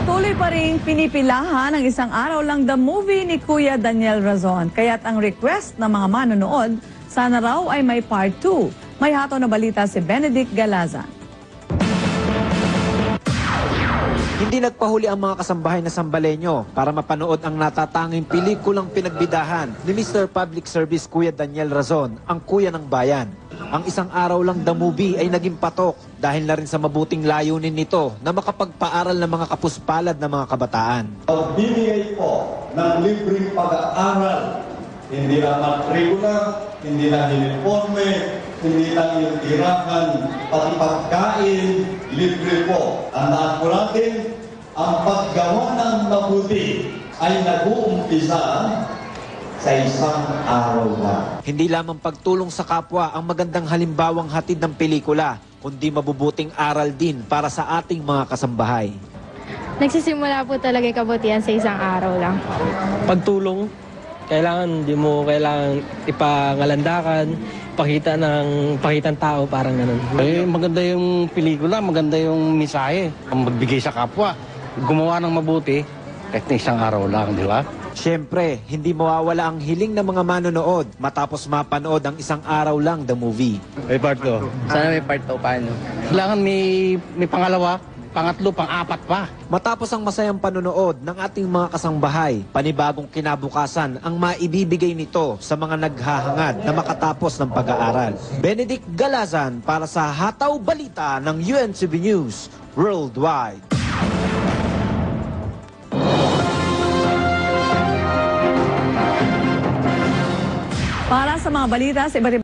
Patuloy pa rin pinipilahan ng isang araw lang the movie ni Kuya Daniel Razon. Kaya't ang request ng mga manonood, sana raw ay may part 2. May hato na balita si Benedict Galazan. Hindi nagpahuli ang mga kasambahay na Sambaleño para mapanood ang natatanging pelikulang pinagbidahan ni Mr. Public Service Kuya Daniel Razon, ang Kuya ng Bayan. Ang isang araw lang the movie ay naging patok dahil na rin sa mabuting layunin nito na makapagpaaral ng mga kapuspalad ng mga kabataan. Pagbibigay po ng libreng pag-aaral, hindi lang matrikula, hindi lang uniforme, hindi lang yung tirahan, pati pagkain, libre po. Tandaan po natin, ang paggawa ng mabuti ay nag-uumpisa sa isang araw lang. Hindi lamang pagtulong sa kapwa ang magandang halimbawang hatid ng pelikula, kundi mabubuting aral din para sa ating mga kasambahay. Nagsisimula po talaga yung kabutihan sa isang araw lang. pagtulong, kailangan di mo kailangan ipangalandakan, pakita ng pakitang tao parang ganun. Eh, maganda yung pelikula, maganda yung misahe. Ang magbigay sa kapwa, gumawa ng mabuti, kahit na isang araw lang, di ba? Siyempre, hindi mawawala ang hiling ng mga manonood matapos mapanood ang isang araw lang the movie. May part to. Sana may part 2 paano? Kailangan may, may pangalawa, pangatlo, pang-apat pa. Matapos ang masayang panonood ng ating mga kasangbahay, panibagong kinabukasan ang maibibigay nito sa mga naghahangad na makatapos ng pag-aaral. Benedict Galazan para sa Hataw Balita ng UNCB News Worldwide. Para sa mga balita sa iba't